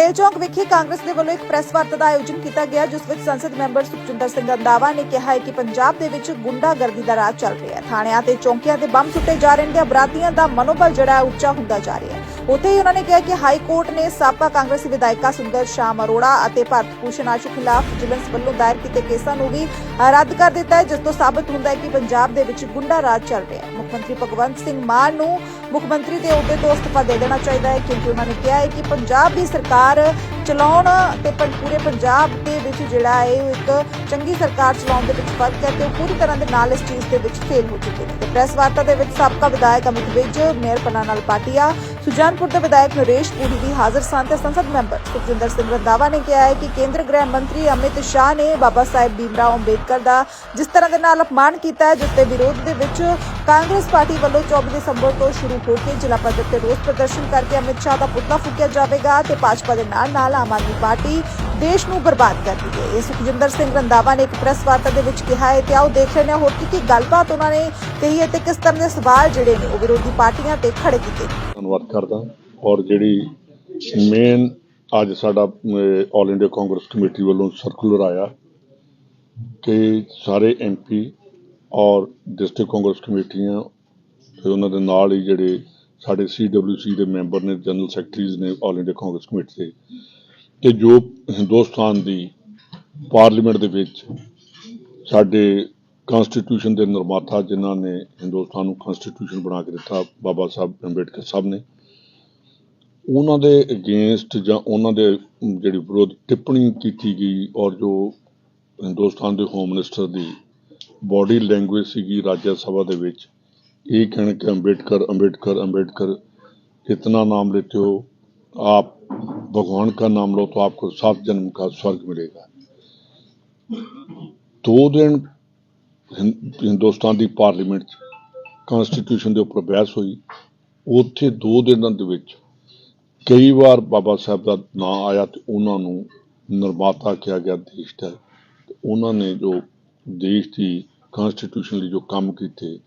ਪਟੇਲ ਚੌਂਕ ਵਿਖੇ ਕਾਂਗਰਸ ਦੇ ਵੱਲੋਂ ਇੱਕ ਪ੍ਰੈਸ ਵਾਰਤਾ ਦਾ ਆਯੋਜਨ ਕੀਤਾ ਗਿਆ, ਜਿਸ ਵਿੱਚ ਸੰਸਦ ਮੈਂਬਰ ਸੁਖਜਿੰਦਰ ਸਿੰਘ ਰੰਧਾਵਾ ਨੇ ਕਿਹਾ ਹੈ ਕਿ ਪੰਜਾਬ ਦੇ ਵਿੱਚ ਗੁੰਡਾਗਰਦੀ ਦਾ ਰਾਜ ਚੱਲ ਰਿਹਾ ਹੈ। ਥਾਣਿਆਂ ਤੇ ਚੌਂਕੀਆਂ ਤੇ ਬੰਬ ਸੁੱਟੇ ਜਾ ਰਹੇ ਨੇ ਤੇ ਅਪਰਾਧੀਆਂ ਦਾ ਮਨੋਬਲ ਜਿਹੜਾ ਉੱਚਾ ਹੁੰਦਾ ਜਾ ਰਿਹਾ ਹੈ। ਉੱਥੇ ਹੀ ਉਹਨਾਂ ਨੇ ਕਿਹਾ ਕਿ ਹਾਈ ਕੋਰਟ ਨੇ ਸਾਬਕਾ ਕਾਂਗਰਸੀ ਵਿਧਾਇਕਾ ਸੁੰਦਰ ਸ਼ਾਮ ਅਰੋੜਾ ਅਤੇ ਭਾਰਤ ਭੂਸ਼ਣ ਆਸ਼ੂ ਖਿਲਾਫ ਵਿਜੀਲੈਂਸ ਵੱਲੋਂ ਦਾਇਰ ਕੀਤੇ ਕੇਸਾਂ ਨੂੰ ਵੀ ਰੱਦ ਕਰ ਦਿੱਤਾ ਹੈ, ਜਿਸ ਤੋਂ ਸਾਬਤ ਹੁੰਦਾ ਹੈ ਕਿ ਪੰਜਾਬ ਦੇ ਵਿੱਚ ਗੁੰਡਾ ਰਾਜ ਚੱਲ ਰਿਹਾ ਹੈ। ਮੁੱਖ ਮੰਤਰੀ ਭਗਵੰਤ ਸਿੰਘ ਮਾਨ ਨੂੰ ਮੁੱਖ ਮੰਤਰੀ ਦੇ ਅਹੁਦੇ ਤੋਂ ਅਸਤੀਫਾ ਦੇ ਦੇਣਾ ਚਾਹੀਦਾ ਹੈ, ਕਿਉਂਕਿ ਉਹਨਾਂ ਨੇ ਕਿਹਾ ਹੈ ਕਿ ਪੰਜਾਬ ਦੀ ਸਰਕਾਰ ਚਲਾਉਣ ਤੇ ਪੂਰੇ ਪੰਜਾਬ ਦੇ ਵਿੱਚ ਜਿਹੜਾ ਹੈ, ਉਹ ਇੱਕ ਚੰਗੀ ਸਰਕਾਰ ਚਲਾਉਣ ਦੇ ਵਿੱਚ ਫ਼ਰਕ ਹੈ ਤੇ ਉਹ ਪੂਰੀ ਤਰ੍ਹਾਂ ਦੇ ਨਾਲ ਇਸ ਚੀਜ਼ ਦੇ ਵਿੱਚ ਫੇਲ ਹੋ ਚੁੱਕੇ ਨੇ। ਤੇ ਪ੍ਰੈਸ ਵਾਰਤਾ ਦੇ ਵਿੱਚ ਸਾਬਕਾ ਵਿਧਾਇਕ ਅਮਿਤ ਵਿਜ, ਮੇਅਰ ਪਨਾਨਾਲ ਪਾਟਿਆ ਸੁਜਾਨਪੁਰ ਦੇ ਵਿਧਾਇਕ ਨਰੇਸ਼ ਪੂਰੀ ਵੀ ਹਾਜ਼ਰ ਸਨ ਤੇ ਸੰਸਦ ਮੈਂਬਰ ਸੁਖਜਿੰਦਰ ਸਿੰਘ ਰੰਧਾਵਾ ਨੇ ਕਿਹਾ ਹੈ ਕਿ ਕੇਂਦਰ ਗ੍ਰਹਿ ਮੰਤਰੀ ਅਮਿਤ ਸ਼ਾਹ ਨੇ ਬਾਬਾ ਸਾਹਿਬ ਭੀਮਰਾਓ ਅੰਬੇਦਕਰ ਦਾ ਜਿਸ ਤਰ੍ਹਾਂ ਦੇ ਨਾਲ ਅਪਮਾਨ ਕੀਤਾ ਹੈ, ਜਿਸ ਦੇ ਵਿਰੋਧ ਦੇ ਵਿੱਚ ਕਾਂਗਰਸ ਪਾਰਟੀ ਵੱਲੋਂ 24 ਦਸੰਬਰ ਤੋਂ ਸ਼ੁਰੂ ਹੋ ਕੇ ਜ਼ਿਲ੍ਹਾ ਪੱਧਰ ਤੇ ਰੋਸ ਪ੍ਰਦਰਸ਼ਨ ਕਰਕੇ ਅਮਿਤ ਸ਼ਾਹ ਦਾ ਪੁਤਲਾ ਫੂਕਿਆ ਜਾਵੇਗਾ ਤੇ ਭਾਜਪਾ ਦੇ ਨਾਲ ਨਾਲ ਆਮ ਆਦਮੀ ਪਾਰਟੀ ਦੇਸ਼ ਨੂੰ ਬਰਬਾਦ ਕਰਦੀ ਹੈ। ਇਹ ਸੁਖਜਿੰਦਰ ਸਿੰਘ ਰੰਧਾਵਾ ਨੇ ਇੱਕ ਪ੍ਰੈਸ ਵਾਰਤਾ ਦੇ ਵਿੱਚ ਕਿਹਾ ਹੈ ਤੇ ਆਓ ਦੇਖ ਲੈਂਦੇ ਹਾਂ ਹੋਰ ਕੀ ਕੀ ਗੱਲਬਾਤ ਉਹਨਾਂ ਨੇ ਕਹੀ ਹੈ ਤੇ ਕਿਸ ਤਰ੍ਹਾਂ ਦੇ ਸਵਾਲ ਜਿਹੜੇ ਨੇ ਉਹ ਵਿਰੋਧੀ ਪਾਰਟੀਆਂ ਤੇ ਖੜੇ ਕੀਤੇ ਨੇ। ਧੰਨਵਾਦ ਕਰਦਾ। ਔਰ ਜਿਹੜੀ ਮੇਨ ਅੱਜ ਸਾਡਾ ਆਲ ਇੰਡੀਆ ਕਾਂਗਰਸ ਕਮੇਟੀ ਵੱਲੋਂ ਸਰਕੂਲਰ ਆਇਆ ਕਿ ਸਾਰੇ ਐਮਪੀ ਔਰ ਡਿਸਟ੍ਰਿਕਟ ਕਾਂਗਰਸ ਕਮੇਟੀਆਂ ਤੇ ਉਹਨਾਂ ਦੇ ਨਾਲ ਹੀ ਜਿਹੜੇ ਸਾਡੇ ਸੀਡਬਲਯੂਸੀ ਦੇ ਮੈਂਬਰ ਨੇ ਜਨਰਲ ਸੈਕਟਰੀਜ਼ ਨੇ ਆਲ ਇੰਡੀਆ ਕਾਂਗਰਸ ਕਮੇਟੀ ਦੇ। ਕਿ ਜੋ ਹਿੰਦੁਸਤਾਨ ਦੀ ਪਾਰਲੀਮੈਂਟ ਦੇ ਵਿੱਚ ਸਾਡੇ ਕਨਸਟੀਟਿਊਸ਼ਨ ਦੇ ਨਿਰਮਾਤਾ ਜਿਨ੍ਹਾਂ ਨੇ ਹਿੰਦੁਸਤਾਨ ਨੂੰ ਕਨਸਟੀਟਿਊਸ਼ਨ ਬਣਾ ਕੇ ਦਿੱਤਾ, ਬਾਬਾ ਸਾਹਿਬ ਅੰਬੇਡਕਰ ਸਾਹਿਬ ਨੇ। ਉਹਨਾਂ ਦੇ ਅਗੇਂਸਟ ਜਾਂ ਉਹਨਾਂ ਦੇ ਜਿਹੜੀ ਵਿਰੋਧ ਟਿੱਪਣੀ ਕੀਤੀ ਗਈ ਔਰ ਜੋ ਹਿੰਦੁਸਤਾਨ ਦੇ ਹੋਮ ਮਿਨਿਸਟਰ ਦੀ ਬੋਡੀ ਲੈਂਗੁਏਜ ਸੀਗੀ ਰਾਜ ਸਭਾ ਦੇ ਵਿੱਚ, ਇਹ ਕਹਿਣ ਕਿ ਅੰਬੇਡਕਰ ਅੰਬੇਡਕਰ ਅੰਬੇਡਕਰ ਕਿਤਨਾ ਨਾਮ लेते ਹੋ आप भगवान का नाम लो तो आपको सात ਜਨਮ का ਸਵਰਗ ਮਿਲੇਗਾ। ਦੋ ਦਿਨ ਹਿੰਦੁਸਤਾਨ ਦੀ ਪਾਰਲੀਮੈਂਟ 'ਚ ਕਨਸਟੀਟਿਊਸ਼ਨ ਦੇ ਉੱਪਰ ਬਹਿਸ ਹੋਈ। ਉੱਥੇ ਦੋ ਦਿਨਾਂ ਦੇ ਵਿੱਚ ਕਈ ਵਾਰ ਬਾਬਾ ਸਾਹਿਬ ਦਾ ਨਾਂ ਆਇਆ ਤੇ ਉਹਨਾਂ ਨੂੰ ਨਿਰਮਾਤਾ ਕਿਹਾ ਗਿਆ ਦੇਸ਼ ਦਾ। ਤੇ ਉਹਨਾਂ ਨੇ ਜੋ ਦੇਸ਼ ਦੀ ਕਨਸਟੀਟਿਊਸ਼ਨ ਲਈ ਜੋ ਕੰਮ ਕੀਤੇ,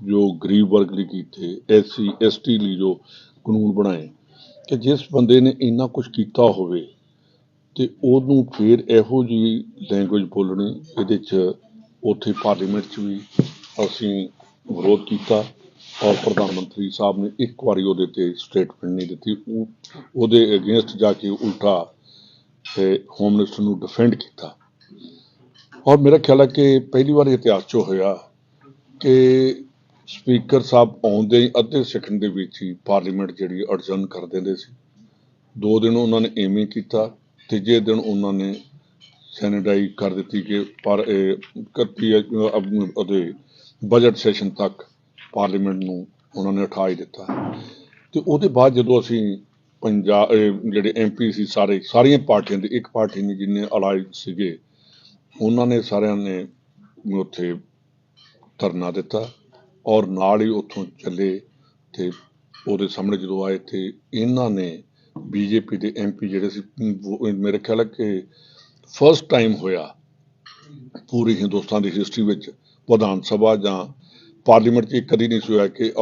ਜੋ ਗਰੀਬ ਵਰਗ ਲਈ ਕੀਤੇ, ਐਸਸੀ, ਐਸਟੀ ਲਈ ਜੋ ਕਾਨੂੰਨ ਬਣਾਏ, ਕਿ ਜਿਸ ਬੰਦੇ ਨੇ ਇੰਨਾ ਕੁਝ ਕੀਤਾ ਹੋਵੇ ਤੇ ਉਹਨੂੰ ਫਿਰ ਇਹੋ ਜੀ ਲੈਂਗੁਏਜ ਬੋਲਣੀ, ਇਹਦੇ ਚ ਉੱਥੇ ਪਾਰਲੀਮੈਂਟ ਚ ਵੀ ਅਸੀਂ ਵਿਰੋਧ ਕੀਤਾ ਔਰ ਪ੍ਰਧਾਨ ਮੰਤਰੀ ਸਾਹਿਬ ਨੇ ਇੱਕ ਵਾਰੀ ਉਹਦੇ ਤੇ ਸਟੇਟਮੈਂਟ ਨਹੀਂ ਦਿੱਤੀ। ਉਹ, ਉਹਦੇ ਅਗੇਂਸਟ ਜਾ ਕੇ ਉਲਟਾ ਤੇ ਹੋਮ ਮਿਨਿਸਟਰ ਨੂੰ ਡਿਫੈਂਡ ਕੀਤਾ। ਔਰ ਮੇਰਾ ਖਿਆਲ ਹੈ ਕਿ ਪਹਿਲੀ ਵਾਰ ਇਤਿਹਾਸ 'ਚ ਹੋਇਆ ਕਿ ਸਪੀਕਰ ਸਾਹਿਬ ਆਉਂਦੇ ਹੀ ਅੱਧੇ ਸੈਕਿੰਡ ਦੇ ਵਿੱਚ ਹੀ ਪਾਰਲੀਮੈਂਟ ਜਿਹੜੀ ਅਡਜਨ ਕਰ ਦਿੰਦੇ ਸੀ। ਦੋ ਦਿਨ ਉਹਨਾਂ ਨੇ ਐਵੇਂ ਕੀਤਾ, ਤੀਜੇ ਦਿਨ ਉਹਨਾਂ ਨੇ ਸੈਨੇਟਾਈਜ਼ ਕਰ ਦਿੱਤੀ ਕਿ ਪਰ 31 ਉਹਦੇ ਬਜਟ ਸੈਸ਼ਨ ਤੱਕ ਪਾਰਲੀਮੈਂਟ ਨੂੰ ਉਹਨਾਂ ਨੇ ਉਠਾ ਹੀ ਦਿੱਤਾ। ਤੇ ਉਹਦੇ ਬਾਅਦ ਜਦੋਂ ਅਸੀਂ ਪੰਜਾਬ, ਇਹ ਜਿਹੜੇ ਐਮਪੀ ਸੀ ਸਾਰੇ, ਸਾਰੀਆਂ ਪਾਰਟੀਆਂ ਦੇ, ਇੱਕ ਪਾਰਟੀ ਨੇ ਜਿੰਨੇ ਅਲਾਈਡ ਸੀਗੇ, ਉਹਨਾਂ ਨੇ ਸਾਰਿਆਂ ਨੇ ਉੱਥੇ ਧਰਨਾ ਦਿੱਤਾ ਔਰ ਨਾਲ ਹੀ ਉੱਥੋਂ ਚੱਲੇ ਤੇ ਉਹਦੇ ਸਾਹਮਣੇ ਜਦੋਂ ਆਏ ਤੇ ਇਹਨਾਂ ਨੇ ਬੀਜੇਪੀ ਦੇ ਐਮਪੀ ਜਿਹੜੇ ਸੀ, ਉਹ ਮੇਰੇ ਖਿਆਲ ਹੈ ਕਿ ਫਸਟ ਟਾਈਮ ਹੋਇਆ, ਪੂਰੀ ਹਿੰਦੁਸਤਾਨ ਦੀ ਹਿਸਟਰੀ ਵਿੱਚ ਵਿਧਾਨ ਸਭਾ ਜਾਂ ਪਾਰਲੀਮੈਂਟ 'ਚ ਕਦੀ ਨਹੀਂ ਸੀ ਹੋਇਆ ਕਿ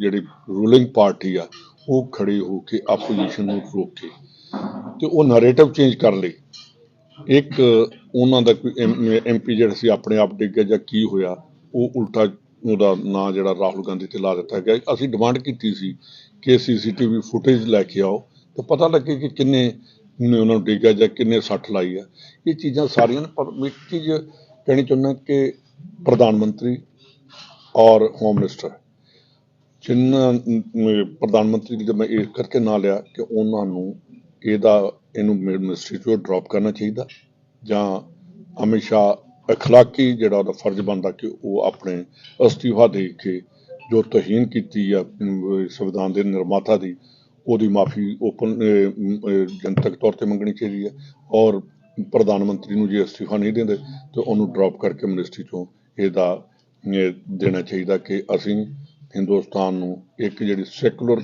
ਜਿਹੜੀ ਰੂਲਿੰਗ ਪਾਰਟੀ ਆ, ਉਹ ਖੜੀ ਹੋ ਕੇ ਆਪੋਜੀਸ਼ਨ ਨੂੰ ਰੋਕੇ ਤੇ ਉਹ ਨੈਰੇਟਿਵ ਚੇਂਜ ਕਰ ਲਈ। ਇੱਕ ਉਹਨਾਂ ਦਾ ਕੋਈ ਐਮਪੀ ਜਿਹੜਾ ਸੀ, ਆਪਣੇ ਆਪ ਡਿੱਗ ਗਿਆ ਜਾਂ ਕੀ ਹੋਇਆ, ਉਹ ਉਲਟਾ ਉਹਦਾ ਨਾਂ ਜਿਹੜਾ ਰਾਹੁਲ ਗਾਂਧੀ ਤੇ ਲਾ ਦਿੱਤਾ ਗਿਆ। ਅਸੀਂ ਡਿਮਾਂਡ ਕੀਤੀ ਸੀ ਕਿ ਸੀਸੀਟੀਵੀ ਫੁਟੇਜ ਲੈ ਕੇ ਆਓ ਤੇ ਪਤਾ ਲੱਗੇ ਕਿ ਕਿੰਨੇ ਨੇ ਉਹਨਾਂ ਨੂੰ ਡਿੱਗਿਆ ਜਾਂ ਕਿੰਨੇ ਸੱਟ ਲਾਈ ਆ। ਇਹ ਚੀਜ਼ਾਂ ਸਾਰੀਆਂ ਨੇ, ਪਰ ਮੈਂ ਇੱਕ ਚੀਜ਼ ਕਹਿਣੀ ਚਾਹੁੰਦਾ ਕਿ ਪ੍ਰਧਾਨ ਮੰਤਰੀ ਔਰ ਹੋਮ ਮਿਨਿਸਟਰ ਜਿਨ੍ਹਾਂ ਪ੍ਰਧਾਨ ਮੰਤਰੀ ਦੀ ਮੈਂ ਇਹ ਕਰਕੇ ਨਾਂ ਲਿਆ ਕਿ ਉਹਨਾਂ ਨੂੰ ਇਹਦਾ, ਇਹਨੂੰ ਮਿਨਿਸਟਰੀ ਤੋਂ ਡ੍ਰੌਪ ਕਰਨਾ ਚਾਹੀਦਾ ਜਾਂ ਹਮੇਸ਼ਾ ਸ਼ਾਹ ਅਖਲਾਕੀ ਜਿਹੜਾ ਉਹਦਾ ਫਰਜ਼ ਬਣਦਾ ਕਿ ਉਹ ਆਪਣੇ ਅਸਤੀਫਾ ਦੇ ਕੇ ਜੋ ਤਹੀਨ ਕੀਤੀ ਆ ਸੰਵਿਧਾਨ ਦੇ ਨਿਰਮਾਤਾ ਦੀ ਉਹਦੀ ਮਾਫੀ ਓਪਨ ਜਨਤਕ ਤੌਰ ਤੇ ਮੰਗਣੀ ਚਾਹੀਦੀ ਹੈ ਔਰ ਪ੍ਰਧਾਨ ਮੰਤਰੀ ਨੂੰ ਜੇ ਅਸਤੀਫਾ ਨਹੀਂ ਦਿੰਦੇ ਤੇ ਉਹਨੂੰ ਡ੍ਰੌਪ ਕਰਕੇ ਮਿਨਿਸਟਰੀ ਚੋਂ ਇਹਦਾ ਦੇਣਾ ਚਾਹੀਦਾ ਕਿ ਅਸੀਂ ਹਿੰਦੁਸਤਾਨ ਨੂੰ ਇੱਕ ਜਿਹੜੀ ਸੈਕੂਲਰ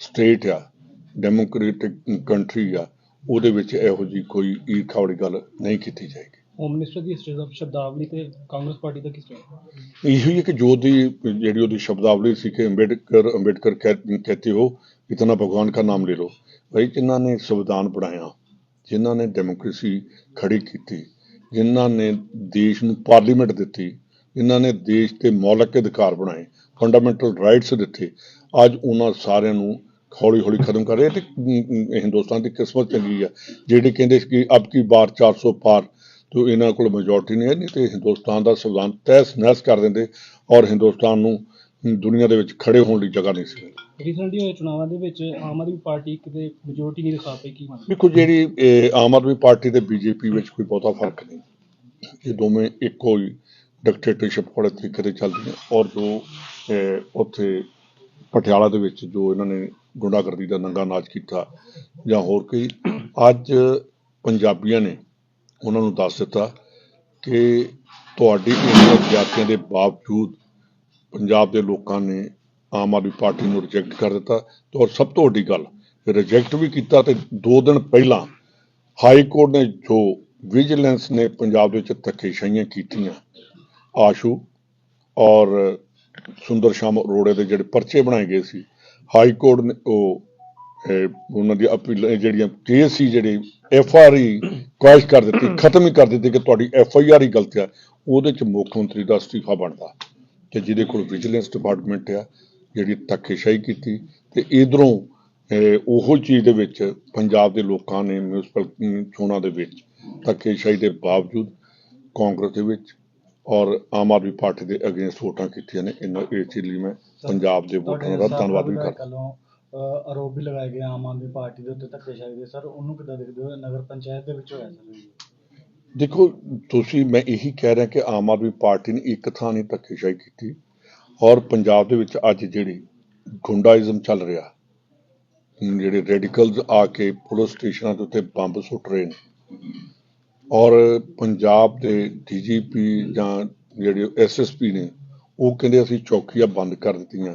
ਸਟੇਟ ਆ ਡੈਮੋਕ੍ਰੈਟਿਕ ਕੰਟਰੀ ਆ ਉਹਦੇ ਵਿੱਚ ਇਹੋ ਜੀ ਕੋਈ ਈਰਖਾ ਵਾਲੀ ਗੱਲ ਨਹੀਂ ਕੀਤੀ ਜਾਏਗੀ। ਹੋਮ ਮਿਨਿਸਟਰ ਦੀ ਸ਼ਬਦਾਵਲੀ ਤੇ ਕਾਂਗਰਸ ਪਾਰਟੀ ਦਾ ਕੀ ਸਟੈਂਡ ਇਹੋ ਹੀ ਹੈ ਕਿ ਜੋ ਦੀ ਜਿਹੜੀ ਉਹਦੀ ਸ਼ਬਦਾਵਲੀ ਸੀ ਕਿ ਅੰਬੇਡਕਰ ਅੰਬੇਡਕਰ ਕਹਤੇ ਹੋ इतना भगवान का नाम ले लो ਭਾਈ ਜਿਨ੍ਹਾਂ ਨੇ ਸੰਵਿਧਾਨ ਬਣਾਇਆ ਜਿਨ੍ਹਾਂ ਨੇ ਡੈਮੋਕ੍ਰੇਸੀ ਖੜੀ ਕੀਤੀ ਜਿਨ੍ਹਾਂ ਨੇ ਦੇਸ਼ ਨੂੰ ਪਾਰਲੀਮੈਂਟ ਦਿੱਤੀ ਜਿਨ੍ਹਾਂ ਨੇ ਦੇਸ਼ ਦੇ ਮੌਲਿਕ ਅਧਿਕਾਰ ਬਣਾਏ ਫੰਡਾਮੈਂਟਲ ਰਾਈਟਸ ਦਿੱਤੇ ਅੱਜ ਉਹਨਾਂ ਸਾਰਿਆਂ ਨੂੰ ਹੌਲੀ ਹੌਲੀ ਖਤਮ ਕਰ ਰਹੇ ਤੇ ਅਮ, ਅਮ, ਹਿੰਦੁਸਤਾਨ ਦੀ ਕਿਸਮਤ ਚੰਗੀ ਆ ਜਿਹੜੇ ਕਹਿੰਦੇ ਸੀ ਕਿ ਅਬ ਕੀ ਬਾਰ 400 ਪਾਰ ਤੋਂ ਇਹਨਾਂ ਕੋਲ ਮੈਜੋਰਟੀ ਨਹੀਂ ਹੈ ਨਹੀਂ ਤੇ ਹਿੰਦੁਸਤਾਨ ਦਾ ਸੰਵਿਧਾਨ ਤਹਿਸ ਨਹਿਸ ਕਰ ਦਿੰਦੇ ਔਰ ਹਿੰਦੁਸਤਾਨ ਨੂੰ ਅਮ, ਦੁਨੀਆ ਦੇ ਵਿੱਚ ਖੜੇ ਹੋਣ ਦੀ ਜਗ੍ਹਾ ਨਹੀਂ ਸੀ। ਰੀਸੈਂਟਲੀ ਹੋਏ ਚੁਣਾਵਾਂ ਦੇ ਵਿੱਚ ਆਮ ਆਦਮੀ ਪਾਰਟੀ ਕਿਤੇ ਮੈਜੋਰਟੀ ਨਹੀਂ ਦਿਖਾ ਪਈ ਕੀ ਮੰਨਦੇ ਦੇਖੋ ਜਿਹੜੀ ਇਹ, ਆਮ ਆਦਮੀ ਪਾਰਟੀ ਤੇ ਬੀਜੇਪੀ ਵਿੱਚ ਕੋਈ ਬਹੁਤਾ ਫ਼ਰਕ ਨਹੀਂ ਇਹ ਦੋਵੇਂ ਇੱਕੋ ਹੀ ਡਿਕਟੇਟਰਸ਼ਿਪ ਵਾਲੇ ਤਰੀਕੇ ਤੇ ਚੱਲਦੀਆਂ ਔਰ ਜੋ ਉੱਥੇ ਪਟਿਆਲਾ ਦੇ ਵਿੱਚ ਜੋ ਇਹਨਾਂ ਨੇ ਗੁੰਡਾਗਰਦੀ ਦਾ ਨੰਗਾ ਨਾਚ ਕੀਤਾ ਜਾਂ ਹੋਰ ਕੋਈ ਅੱਜ ਪੰਜਾਬੀਆਂ ਨੇ ਉਹਨਾਂ ਨੂੰ ਦੱਸ ਦਿੱਤਾ ਕਿ ਤੁਹਾਡੀ ਇਹਨਾਂ ਜ਼ਿਆਦਤੀਆਂ ਦੇ ਬਾਵਜੂਦ ਪੰਜਾਬ ਦੇ ਲੋਕਾਂ ਨੇ ਆਮ ਆਦਮੀ ਪਾਰਟੀ ਨੂੰ ਰਿਜੈਕਟ ਕਰ ਦਿੱਤਾ ਤੇ ਔਰ ਸਭ ਤੋਂ ਵੱਡੀ ਗੱਲ ਰਿਜੈਕਟ ਵੀ ਕੀਤਾ ਤੇ 2 ਦਿਨ ਪਹਿਲਾਂ ਹਾਈ ਕੋਰਟ ਨੇ ਜੋ ਵਿਜੀਲੈਂਸ ਨੇ ਪੰਜਾਬ ਦੇ ਵਿੱਚ ਧੱਕੇਸ਼ਾਹੀਆਂ ਕੀਤੀਆਂ, ਆਸ਼ੂ ਔਰ ਸੁੰਦਰ ਸ਼ਾਮ ਅਰੋੜੇ ਦੇ ਜਿਹੜੇ ਪਰਚੇ ਬਣਾਏ ਗਏ ਸੀ ਹਾਈ ਕੋਰਟ ਨੇ ਉਹ ਉਹਨਾਂ ਦੀ ਅਪੀਲ ਜਿਹੜੀਆਂ ਕੇਸ ਸੀ ਜਿਹੜੇ ਐਫ ਆਰ ਆਈ ਕੁਐਸ਼ ਕਰ ਦਿੱਤੀ, ਖਤਮ ਹੀ ਕਰ ਦਿੱਤੀ ਕਿ ਤੁਹਾਡੀ ਐਫ ਆਈ ਆਰ ਹੀ ਗਲਤ ਹੈ ਉਹਦੇ ਚ ਮੁੱਖ ਮੰਤਰੀ ਦਾ ਅਸਤੀਫਾ ਬਣਦਾ। ਤੇ ਜਿਹਦੇ ਕੋਲ ਵਿਜੀਲੈਂਸ ਡਿਪਾਰਟਮੈਂਟ ਆ ਜਿਹੜੀ ਧੱਕੇਸ਼ਾਹੀ ਕੀਤੀ ਤੇ ਇਧਰੋਂ ਉਹੋ ਚੀਜ਼ ਦੇ ਵਿੱਚ ਪੰਜਾਬ ਦੇ ਲੋਕਾਂ ਨੇ ਮਿਊਨਿਸਪਲ ਚੋਣਾਂ ਦੇ ਵਿੱਚ ਧੱਕੇਸ਼ਾਹੀ ਦੇ ਬਾਵਜੂਦ ਕਾਂਗਰਸ ਦੇ ਵਿੱਚ ਔਰ ਆਮ ਆਦਮੀ ਪਾਰਟੀ ਦੇ ਅਗੇਂਸਟ ਵੋਟਾਂ ਕੀਤੀਆਂ ਨੇ। ਇਹਨਾਂ ਇਸ ਚੀਜ਼ ਲਈ ਮੈਂ ਪੰਜਾਬ ਦੇ ਵੋਟਰਾਂ ਦਾ ਧੰਨਵਾਦ ਵੀ ਕਰਦਾ। ਆਰੋਪ ਵੀ ਲਗਾਏ ਗਏ ਆਮ ਆਦਮੀ ਪਾਰਟੀ ਦੇ ਉੱਤੇ ਧੱਕੇਸ਼ਾਹੀ ਦੇ। ਸਰ ਉਹਨੂੰ ਕਿੱਦਾਂ ਦੇਖਦੇ ਹੋ? ਨਗਰ ਪੰਚਾਇਤ ਦੇ ਵਿੱਚ ਹੋਇਆ ਸਰ ਦੇਖੋ, ਤੁਸੀਂ, ਮੈਂ ਇਹੀ ਕਹਿ ਰਿਹਾ ਕਿ ਆਮ ਆਦਮੀ ਪਾਰਟੀ ਨੇ ਇੱਕ ਥਾਂ ਨਹੀਂ ਧੱਕੇਸ਼ਾਹੀ ਕੀਤੀ ਔਰ ਪੰਜਾਬ ਦੇ ਵਿੱਚ ਅੱਜ ਜਿਹੜੀ ਗੁੰਡਾਇਜ਼ਮ ਚੱਲ ਰਿਹਾ, ਜਿਹੜੇ ਰੈਡੀਕਲਸ ਆ ਕੇ ਪੁਲਿਸ ਸਟੇਸ਼ਨਾਂ ਦੇ ਉੱਤੇ ਬੰਬ ਸੁੱਟ ਰਹੇ ਨੇ ਔਰ ਪੰਜਾਬ ਦੇ ਡੀਜੀਪੀ ਜਾਂ ਜਿਹੜੇ ਐਸਐਸਪੀ ਨੇ, ਉਹ ਕਹਿੰਦੇ ਅਸੀਂ ਚੌਕੀਆਂ ਬੰਦ ਕਰ ਦਿੱਤੀਆਂ।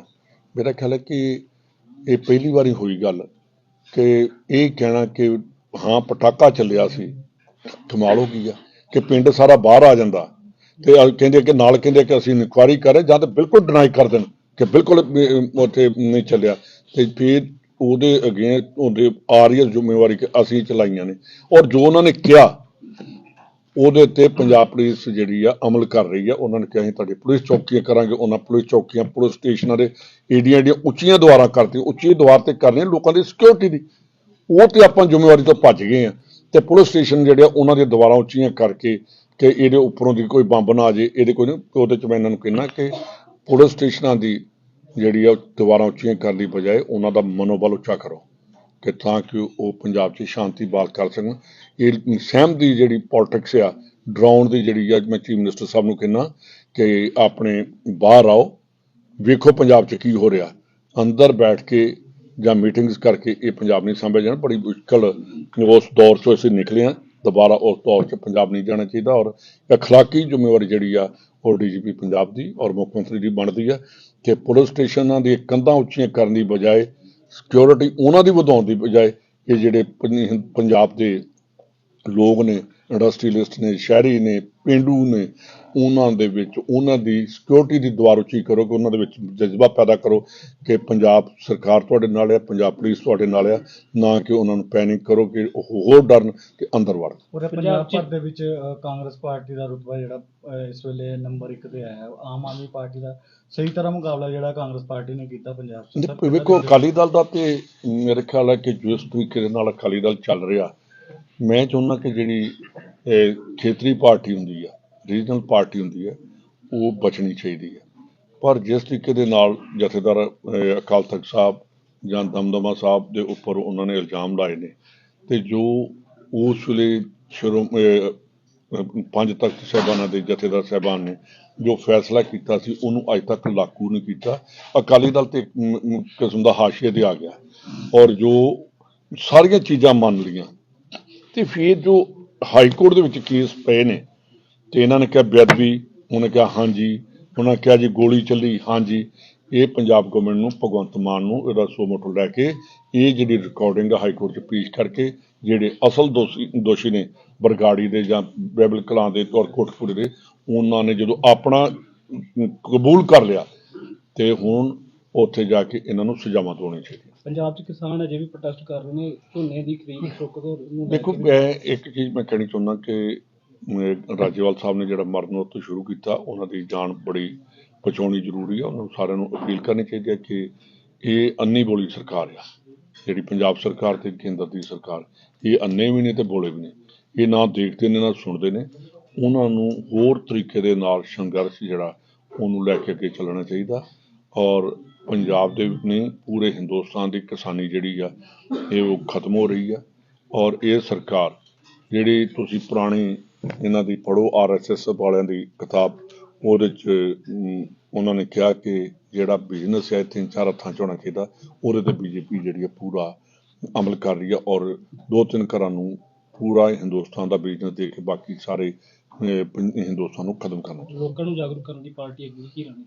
ਮੇਰਾ ਖਿਆਲ ਹੈ ਕਿ ਇਹ ਪਹਿਲੀ ਵਾਰੀ ਹੋਈ ਗੱਲ ਕਿ ਇਹ ਕਹਿਣਾ ਕਿ ਹਾਂ, ਪਟਾਕਾ ਚੱਲਿਆ ਸੀ ਧਮਾਲ ਹੋ ਗਈ ਆ ਕਿ ਪਿੰਡ ਸਾਰਾ ਬਾਹਰ ਆ ਜਾਂਦਾ। ਤੇ ਕਹਿੰਦੇ ਕਿ ਨਾਲ ਕਹਿੰਦੇ ਕਿ ਅਸੀਂ ਇਨਕੁਆਇਰੀ ਕਰੇ ਜਾਂ ਤਾਂ ਬਿਲਕੁਲ ਡਿਨਾਈ ਕਰ ਦੇਣ ਕਿ ਬਿਲਕੁਲ ਉੱਥੇ ਨਹੀਂ ਚੱਲਿਆ। ਤੇ ਫਿਰ ਉਹਦੇ ਅਗੇ ਉਹਦੇ ਆ ਰਹੀ ਹੈ ਜ਼ਿੰਮੇਵਾਰੀ ਕਿ ਅਸੀਂ ਚਲਾਈਆਂ ਨੇ। ਔਰ ਜੋ ਉਹਨਾਂ ਨੇ ਕਿਹਾ, ਉਹਦੇ ਤੇ ਪੰਜਾਬ ਪੁਲਿਸ ਜਿਹੜੀ ਆ ਅਮਲ ਕਰ ਰਹੀ ਆ। ਉਹਨਾਂ ਨੇ ਕਿਹਾ, ਅਸੀਂ ਤੁਹਾਡੇ ਪੁਲਿਸ ਚੌਕੀਆਂ ਕਰਾਂਗੇ। ਉਹਨਾਂ ਪੁਲਿਸ ਚੌਕੀਆਂ, ਪੁਲਿਸ ਸਟੇਸ਼ਨਾਂ ਦੇ ਏਡੀਆਂ ਏਡੀਆਂ ਉੱਚੀਆਂ ਦੁਆਰਾਂ ਕਰਤੀ ਉੱਚੀ ਦੁਆਰ ਤੇ ਕਰਨੀਆਂ ਲੋਕਾਂ ਦੀ ਸਿਕਿਉਰਿਟੀ ਦੀ। ਉਹ ਤੇ ਆਪਾਂ ਜ਼ਿੰਮੇਵਾਰੀ ਤੋਂ ਭੱਜ ਗਏ ਆ। ਤੇ ਪੁਲਿਸ ਸਟੇਸ਼ਨ ਜਿਹੜੇ ਆ, ਉਹਨਾਂ ਦੀਆਂ ਦੀਵਾਰਾਂ ਉੱਚੀਆਂ ਕਰਕੇ ਕਿ ਇਹਦੇ ਉੱਪਰੋਂ ਦੀ ਕੋਈ ਬੰਬ ਨਾ ਆ ਜੇ ਇਹਦੇ ਕੋਈ ਨਹੀਂ ਉਹਦੇ ਚ ਮੈਂ ਇਹਨਾਂ ਨੂੰ ਕਹਿਣਾ ਕਿ ਪੁਲਿਸ ਸਟੇਸ਼ਨਾਂ ਦੀ ਜਿਹੜੀ ਆ ਦੀਵਾਰਾਂ ਉੱਚੀਆਂ ਕਰਨ ਦੀ ਬਜਾਏ ਉਹਨਾਂ ਦਾ ਮਨੋਬਲ ਉੱਚਾ ਕਰੋ ਕਿ ਤਾਂ ਕਿ ਉਹ ਪੰਜਾਬ 'ਚ ਸ਼ਾਂਤੀ ਬਹਾਲ ਕਰ ਸਕਣ। ਇਹ ਸਹਿਮ ਦੀ ਜਿਹੜੀ ਪੋਲਿਟਿਕਸ ਆ ਡਰਾਉਣ ਦੀ ਜਿਹੜੀ ਆ ਮੈਂ ਚੀਫ ਮਿਨਿਸਟਰ ਸਾਹਿਬ ਨੂੰ ਕਹਿਣਾ ਕਿ ਆਪਣੇ ਬਾਹਰ ਆਓ ਵੇਖੋ ਪੰਜਾਬ 'ਚ ਕੀ ਹੋ ਰਿਹਾ। ਅੰਦਰ ਬੈਠ ਕੇ ਜਾਂ ਮੀਟਿੰਗਸ ਕਰਕੇ ਇਹ ਪੰਜਾਬ ਨਹੀਂ ਸੰਭਿਆ ਜਾਣਾ, ਬੜੀ ਮੁਸ਼ਕਲ ਉਸ ਦੌਰ 'ਚੋਂ ਅਸੀਂ ਨਿਕਲੇ ਹਾਂ। ਦੁਬਾਰਾ ਉਸ ਦੌਰ 'ਚ ਪੰਜਾਬ ਨਹੀਂ ਜਾਣਾ ਚਾਹੀਦਾ ਔਰ ਅਖਲਾਕੀ ਜ਼ਿੰਮੇਵਾਰੀ ਜਿਹੜੀ ਆ, ਉਹ ਡੀਜੀਪੀ ਪੰਜਾਬ ਦੀ ਔਰ ਮੁੱਖ ਮੰਤਰੀ ਦੀ ਬਣਦੀ ਆ ਕਿ ਪੁਲਿਸ ਸਟੇਸ਼ਨਾਂ ਦੀ ਕੰਧਾਂ ਉੱਚੀਆਂ ਕਰਨ ਦੀ ਬਜਾਏ ਸਿਕਿਉਰਿਟੀ ਉਹਨਾਂ ਦੀ ਵਧਾਉਣ ਦੀ ਬਜਾਏ ਇਹ ਜਿਹੜੇ ਪੰਜਾਬ ਦੇ ਲੋਕ ਨੇ ਇੰਡਸਟਰੀਲਿਸਟ ਨੇ, ਸ਼ਹਿਰੀ ਨੇ, ਪਿੰਡੂ ਨੇ ਉਹਨਾਂ ਦੇ ਵਿੱਚ ਉਹਨਾਂ ਦੀ ਸਿਕਿਉਰਿਟੀ ਦੀ ਦੁਆਰ ਉੱਚੀ ਕਰੋ ਕਿ ਉਹਨਾਂ ਦੇ ਵਿੱਚ ਜਜ਼ਬਾ ਪੈਦਾ ਕਰੋ ਕਿ ਪੰਜਾਬ ਸਰਕਾਰ ਤੁਹਾਡੇ ਨਾਲ ਹੈ ਪੰਜਾਬ ਪੁਲਿਸ ਤੁਹਾਡੇ ਨਾਲ ਹੈ ਨਾ ਕਿ ਉਹਨਾਂ ਨੂੰ ਪੈਨਿਕ ਕਰੋ ਕਿ ਉਹ ਹੋਰ ਡਰਨ ਤੇ ਅੰਦਰ ਵੜਨ ਪੂਰੇ ਪੰਜਾਬ ਭਰ ਦੇ ਵਿੱਚ ਕਾਂਗਰਸ ਪਾਰਟੀ ਦਾ ਰੁਤਬਾ ਜਿਹੜਾ ਇਸ ਵੇਲੇ ਨੰਬਰ 1 ਤੇ ਆਇਆ ਹੈ। ਆਮ ਆਦਮੀ ਪਾਰਟੀ ਦਾ ਸਹੀ ਤਰ੍ਹਾਂ ਮੁਕਾਬਲਾ ਜਿਹੜਾ ਕਾਂਗਰਸ ਪਾਰਟੀ ਨੇ ਕੀਤਾ ਪੰਜਾਬ 'ਚ ਵੇਖੋ ਅਕਾਲੀ ਦਲ ਦਾ ਤੇ ਮੇਰੇ ਖਿਆਲ ਹੈ ਕਿ ਜਿਸ ਤਰੀਕੇ ਦੇ ਨਾਲ ਅਕਾਲੀ ਦਲ ਚੱਲ ਰਿਹਾ ਮੈਂ ਚਾਹੁੰਦਾ ਕਿ ਜਿਹੜੀ ਇਹ ਖੇਤਰੀ ਪਾਰਟੀ ਹੁੰਦੀ ਆ ਰੀਜਨਲ ਪਾਰਟੀ ਹੁੰਦੀ ਹੈ, ਉਹ ਬਚਣੀ ਚਾਹੀਦੀ ਹੈ। ਪਰ ਜਿਸ ਤਰੀਕੇ ਦੇ ਨਾਲ ਜਥੇਦਾਰ ਅਕਾਲ ਤਖਤ ਸਾਹਿਬ ਜਾਂ ਦਮਦਮਾ ਸਾਹਿਬ ਦੇ ਉੱਪਰ ਉਹਨਾਂ ਨੇ ਇਲਜ਼ਾਮ ਲਾਏ ਨੇ ਤੇ ਜੋ ਉਸ ਵੇਲੇ ਸ਼ੁਰੂ ਪੰਜ ਤਖਤ ਸਾਹਿਬਾਨਾਂ ਦੇ ਜਥੇਦਾਰ ਸਾਹਿਬਾਨ ਨੇ, ਜੋ ਫੈਸਲਾ ਕੀਤਾ ਸੀ, ਉਹਨੂੰ ਅੱਜ ਤੱਕ ਲਾਗੂ ਨਹੀਂ ਕੀਤਾ। ਅਕਾਲੀ ਦਲ ਤੇ ਕਿਸਮ ਦਾ ਹਾਸ਼ੀਏ ਤੇ ਆ ਗਿਆ। ਔਰ ਜੋ ਸਾਰੀਆਂ ਚੀਜ਼ਾਂ ਮੰਨ ਲਈਆਂ, ਤੇ ਫਿਰ ਜੋ ਹਾਈ ਕੋਰਟ ਦੇ ਵਿੱਚ ਕੇਸ ਪਏ ਨੇ ਤੇ ਇਹਨਾਂ ਨੇ ਕਿਹਾ ਬੇਅਦਬੀ। ਉਹਨੇ ਕਿਹਾ ਹਾਂਜੀ। ਉਹਨਾਂ ਕਿਹਾ ਜੀ ਗੋਲੀ ਚੱਲੀ। ਹਾਂਜੀ। ਇਹ ਪੰਜਾਬ ਗਵਰਨਮੈਂਟ ਨੂੰ ਭਗਵੰਤ ਮਾਨ ਨੂੰ ਇਹਦਾ ਸੋਮੋਟੋ ਲੈ ਕੇ ਇਹ ਜਿਹੜੀ ਰਿਕਾਰਡਿੰਗ ਹਾਈ ਕੋਰਟ 'ਚ ਪੇਸ਼ ਕਰਕੇ ਜਿਹੜੇ ਅਸਲ ਦੋਸ਼ੀ ਦੋਸ਼ੀ ਨੇ ਬਰਗਾੜੀ ਦੇ ਜਾਂ ਬੈਬਲ ਕਲਾਂ ਦੇ ਔਰ ਕੋਟਕਪੂਰੇ ਦੇ ਉਹਨਾਂ ਨੇ ਜਦੋਂ ਆਪਣਾ ਕਬੂਲ ਕਰ ਲਿਆ ਤੇ ਹੁਣ ਉੱਥੇ ਜਾ ਕੇ ਇਹਨਾਂ ਨੂੰ ਸਜ਼ਾਵਾਂ ਦਿਵਾਉਣੀਆਂ ਚਾਹੀਦੀਆਂ। ਪੰਜਾਬ 'ਚ ਕਿਸਾਨ ਅਜੇ ਵੀ ਪ੍ਰੋਟੈਸਟ ਕਰ ਰਹੇ ਨੇ ਝੋਨੇ ਦੀ ਖਰੀਦ ਰੁਕ ਲੈ ਦੇਖੋ। ਮੈਂ ਇੱਕ ਚੀਜ਼ ਮੈਂ ਕਹਿਣੀ ਚਾਹੁੰਦਾ ਕਿ ਰਾਜੇਵਾਲ ਸਾਹਿਬ ਨੇ ਜਿਹੜਾ ਮਰਨ ਤੋਂ ਸ਼ੁਰੂ ਕੀਤਾ, ਉਹਨਾਂ ਦੀ ਜਾਨ ਬੜੀ ਬਚਾਉਣੀ ਜ਼ਰੂਰੀ ਆ। ਉਹਨਾਂ ਨੂੰ ਸਾਰਿਆਂ ਨੂੰ ਅਪੀਲ ਕਰਨੀ ਚਾਹੀਦੀ ਹੈ ਕਿ ਇਹ ਅੰਨੀ ਬੋਲੀ ਸਰਕਾਰ ਆ, ਜਿਹੜੀ ਪੰਜਾਬ ਸਰਕਾਰ ਤੇ ਕੇਂਦਰ ਦੀ ਸਰਕਾਰ। ਇਹ ਅੰਨੇ ਵੀ ਨੇ ਤੇ ਬੋਲੇ ਵੀ ਨੇ। ਇਹ ਨਾ ਦੇਖਦੇ ਨੇ, ਨਾ ਸੁਣਦੇ ਨੇ। ਉਹਨਾਂ ਨੂੰ ਹੋਰ ਤਰੀਕੇ ਦੇ ਨਾਲ ਸੰਘਰਸ਼ ਜਿਹੜਾ, ਉਹਨੂੰ ਲੈ ਕੇ ਅੱਗੇ ਚੱਲਣਾ ਚਾਹੀਦਾ। ਔਰ ਪੰਜਾਬ ਦੇ ਨਹੀਂ ਪੂਰੇ ਹਿੰਦੁਸਤਾਨ ਦੀ ਕਿਸਾਨੀ ਜਿਹੜੀ ਆ, ਇਹ ਉਹ ਖਤਮ ਹੋ ਰਹੀ ਆ। ਔਰ ਇਹ ਸਰਕਾਰ, ਜਿਹੜੀ ਤੁਸੀਂ ਪੁਰਾਣੀ ਇਹਨਾਂ ਦੀ ਪੜੋ ਆਰਐਸਐਸ ਵਾਲਿਆਂ ਦੀ ਕਿਤਾਬ ਉਹਦੇ ਚ ਉਹਨਾਂ ਨੇ ਕਿਹਾ ਕਿ ਜਿਹੜਾ ਬਿਜ਼ਨਸ ਹੈ ਤਿੰਨ ਚਾਰ ਹੱਥਾਂ ਚ ਹੋਣਾ ਚਾਹੀਦਾ ਉਹਦੇ ਤੇ ਬੀਜੇਪੀ ਜਿਹੜੀ ਹੈ ਪੂਰਾ ਅਮਲ ਕਰ ਰਹੀ ਹੈ ਔਰ ਦੋ ਤਿੰਨ ਘਰਾਂ ਨੂੰ ਪੂਰਾ ਹਿੰਦੁਸਤਾਨ ਦਾ ਬਿਜ਼ਨਸ ਦੇ ਕੇ ਬਾਕੀ ਸਾਰੇ ਹਿੰਦੁਸਤਾਨ ਨੂੰ ਖਤਮ ਕਰਨਾ ਚਾਹੀਦਾ। ਲੋਕਾਂ ਨੂੰ ਜਾਗਰੂਕ ਕਰਨ ਦੀ ਪਾਰਟੀ ਅੱਗੇ ਕੀ ਰਹਿਣੀ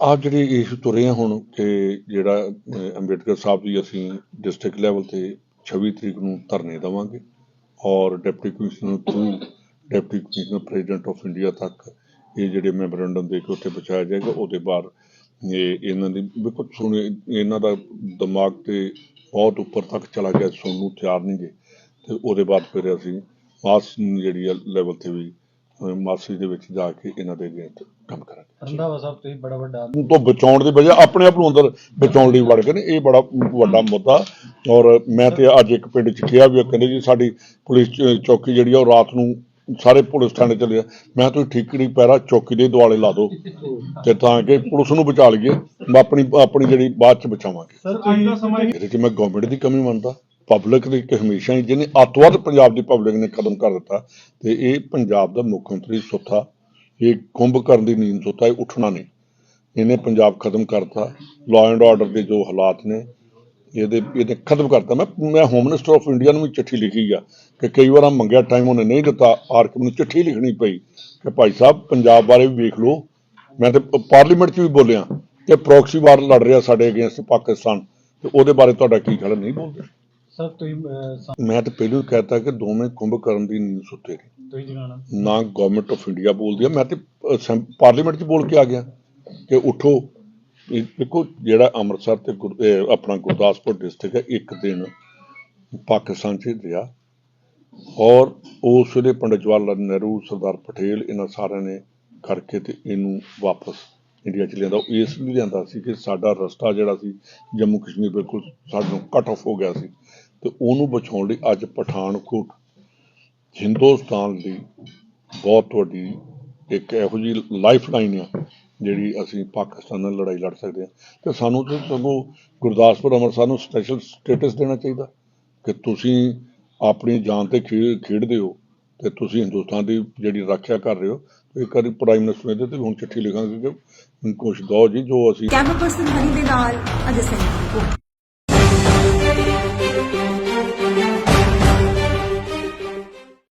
ਆਪ ਜਿਹੜੇ ਇਸ ਤੁਰੇ ਆ ਹੁਣ ਕਿ ਜਿਹੜਾ ਅੰਬੇਡਕਰ ਸਾਹਿਬ ਦੀ ਅਸੀਂ ਡਿਸਟ੍ਰਿਕਟ ਲੈਵਲ ਤੇ 26 ਤਰੀਕ ਨੂੰ ਧਰਨੇ ਦੇਵਾਂਗੇ ਔਰ deputy commissioner through deputy commissioner president of India ਤੱਕ ਇਹ ਜਿਹੜੇ ਮੈਮੋਰੰਡਮ ਦੇ ਕੇ ਉੱਤੇ ਪਹੁੰਚਾਇਆ ਜਾਏਗਾ ਉਹਦੇ ਬਾਅਦ ਇਹ ਇਹਨਾਂ ਦੀ ਬਿਲਕੁਲ ਸੁਣੇ ਇਹਨਾਂ ਦਾ ਦਿਮਾਗ ਤੇ ਬਹੁਤ ਉੱਪਰ ਤੱਕ ਚਲਾ ਗਿਆ ਸੁਣਨ ਨੂੰ ਤਿਆਰ ਨਹੀਂ ਗੇ ਤੇ ਉਹਦੇ ਬਾਅਦ ਫਿਰ ਅਸੀਂ ਮਾਸ ਜਿਹੜੀ ਲੈਵਲ ਤੇ ਵੀ ਮਾਸੀ ਦੇ ਵਿੱਚ ਜਾ ਕੇ ਇਹਨਾਂ ਦੇ ਅਗੇਂਸਟ ਕੰਮ ਕਰਾਂਗੇ। ਰੰਧਾਵਾ ਸਾਹਿਬ ਤੁਸੀਂ ਬੜਾ ਵੱਡਾ ਤੋਂ ਬਚਾਉਣ ਦੀ ਬਜਾਏ ਆਪਣੇ ਆਪ ਨੂੰ ਅੰਦਰ ਬਚਾਉਣ ਲਈ ਵੜ ਗਏ ਨੇ ਇਹ ਬੜਾ ਵੱਡਾ ਮੁੱਦਾ। ਔਰ ਮੈਂ ਤੇ ਅੱਜ ਇੱਕ ਪਿੰਡ ਚ ਕਿਹਾ ਵੀ ਉਹ ਕਹਿੰਦੇ ਜੀ ਸਾਡੀ ਪੁਲਿਸ ਚੌਕੀ ਜਿਹੜੀ ਆ ਉਹ ਰਾਤ ਨੂੰ ਸਾਰੇ ਪੁਲਿਸ ਥਾਣੇ ਚਲੇ ਜਾ ਮੈਂ ਤੁਸੀਂ ਠੀਕੜੀ ਪੈਰਾ ਚੌਕੀ ਦੇ ਦੁਆਲੇ ਲਾ ਦਿਓ ਤੇ ਤਾਂ ਕਿ ਪੁਲਿਸ ਨੂੰ ਬਚਾ ਲਈਏ। ਮੈਂ ਆਪਣੀ ਆਪਣੀ ਜਿਹੜੀ ਬਾਅਦ ਚ ਬਚਾਵਾਂਗੇ। ਸਰ ਅੱਜ ਦਾ ਸਮਾਂ ਇਹਦੇ ਚ ਮੈਂ ਗਵਰਨਮੈਂਟ ਦੀ ਕਮੀ ਮੰਨਦਾ। ਪਬਲਿਕ ਦੀ ਹਮੇਸ਼ਾ ਹੀ ਜਿਹਨੇ ਅੱਤਵਾਦ ਪੰਜਾਬ ਦੀ ਪਬਲਿਕ ਨੇ ਕਦਮ ਕਰ ਦਿੱਤਾ। ਤੇ ਇਹ ਪੰਜਾਬ ਦਾ ਮੁੱਖ ਮੰਤਰੀ ਸੁੱਤਾ। ਇਹ ਕੁੰਭ ਕਰਨ ਦੀ ਨੀਂਦ ਸੁੱਤਾ ਇਹ ਉੱਠਣਾ ਨਹੀਂ। ਇਹਨੇ ਪੰਜਾਬ ਖਤਮ ਕਰਤਾ। ਲਾਅ ਐਂਡ ਆਰਡਰ ਦੇ ਜੋ ਹਾਲਾਤ ਨੇ ਇਹਦੇ ਇਹਨੇ ਖਤਮ ਕਰਤਾ। ਮੈਂ ਮੈਂ ਹੋਮ ਮਿਨਿਸਟਰ ਆਫ ਇੰਡੀਆ ਨੂੰ ਵੀ ਚਿੱਠੀ ਲਿਖੀ ਆ ਕਿ ਕਈ ਵਾਰ ਮੰਗਿਆ ਟਾਈਮ ਉਹਨੇ ਨਹੀਂ ਦਿੱਤਾ। ਆਰਕ ਨੂੰ ਚਿੱਠੀ ਲਿਖਣੀ ਪਈ ਕਿ ਭਾਈ ਸਾਹਿਬ ਪੰਜਾਬ ਬਾਰੇ ਵੀ ਵੇਖ ਲਓ। ਮੈਂ ਤੇ ਪਾਰਲੀਮੈਂਟ 'ਚ ਵੀ ਬੋਲਿਆ ਕਿ ਪ੍ਰੋਕਸੀ ਵਾਰ ਲੜ ਰਿਹਾ ਸਾਡੇ ਅਗੇਂਸਟ ਪਾਕਿਸਤਾਨ। ਤੇ ਉਹਦੇ ਬਾਰੇ ਤੁਹਾਡਾ ਕੀ ਖਿਆਲ? ਨਹੀਂ ਬੋਲਦੇ? ਸਰ ਤੁਸੀਂ ਮੈਂ ਤਾਂ ਪਹਿਲਾਂ ਹੀ ਕਹਿਤਾ ਕਿ ਦੋਵੇਂ ਕੁੰਭ ਕਰਨ ਦੀ ਨੀਂਦ ਸੁੱਤੇ ਨੇ। ਤੁਸੀਂ ਜਗਾਣਾ ਨਾ ਗਵਰਨਮੈਂਟ ਆਫ ਇੰਡੀਆ ਬੋਲਦੀ ਆ। ਮੈਂ ਤੇ ਪਾਰਲੀਮੈਂਟ 'ਚ ਬੋਲ ਕੇ ਆ ਗਿਆ ਕਿ ਉਠੋ। ਇਹ ਦੇਖੋ, ਜਿਹੜਾ ਅੰਮ੍ਰਿਤਸਰ ਤੇ ਗੁਰ- ਆਪਣਾ ਗੁਰਦਾਸਪੁਰ ਡਿਸਟ੍ਰਿਕਟ ਹੈ, ਇੱਕ ਦਿਨ ਪਾਕਿਸਤਾਨ 'ਚ ਰਿਹਾ। ਔਰ ਉਸ ਵੇਲੇ ਪੰਡਿਤ ਜਵਾਹਰ ਲਾਲ ਨਹਿਰੂ, ਸਰਦਾਰ ਪਟੇਲ ਇਹਨਾਂ ਸਾਰਿਆਂ ਨੇ ਕਰਕੇ ਤੇ ਇਹਨੂੰ ਵਾਪਸ ਇੰਡੀਆ ਚ ਲਿਆਂਦਾ। ਉਹ ਇਸ ਲਈ ਲਿਆਂਦਾ ਸੀ ਕਿ ਸਾਡਾ ਰਸਤਾ ਜਿਹੜਾ ਸੀ, ਜੰਮੂ ਕਸ਼ਮੀਰ ਬਿਲਕੁਲ ਸਾਨੂੰ ਕੱਟ ਆਫ ਹੋ ਗਿਆ ਸੀ। ਤੇ ਉਹਨੂੰ ਬਚਾਉਣ ਲਈ ਅੱਜ ਪਠਾਨਕੋਟ, ਹਿੰਦੁਸਤਾਨ ਲਈ ਬਹੁਤ ਵੱਡੀ ਇੱਕ ਇਹੋ ਜਿਹੀ ਲਾਈਫ ਲਾਈਨ ਆ। ਜਿਹੜੀ ਅਸੀਂ ਪਾਕਿਸਤਾਨ ਨਾਲ ਲੜਾਈ ਲੜ ਸਕਦੇ ਹਾਂ। ਤੇ ਸਾਨੂੰ ਤੇ ਸਗੋਂ ਗੁਰਦਾਸਪੁਰ, ਅੰਮ੍ਰਿਤਸਰ ਨੂੰ ਸਪੈਸ਼ਲ ਸਟੇਟਸ ਦੇਣਾ ਚਾਹੀਦਾ ਕਿ ਤੁਸੀਂ ਆਪਣੀ ਜਾਨ ਤੇ ਖੇ- ਖੇਡਦੇ ਹੋ ਤੇ ਤੁਸੀਂ ਹਿੰਦੁਸਤਾਨ ਦੀ ਜਿਹੜੀ ਰੱਖਿਆ ਕਰ ਰਹੇ ਹੋ। ਤੇ ਇੱਕ ਵਾਰੀ ਪ੍ਰਾਈਮ ਮਿਨਿਸਟਰ ਇਹਦੇ ਤੇ ਹੁਣ ਚਿੱਠੀ ਲਿਖਾਂਗੇ ਕਿ ਕੁਛ ਦੋ ਜੀ, ਜੋ ਅਸੀਂ ਕੈਮਰਾ ਪਰਸਨ ਹਨੀ ਦੇ ਨਾਲ ਅਜੇ ਸਿੰਘ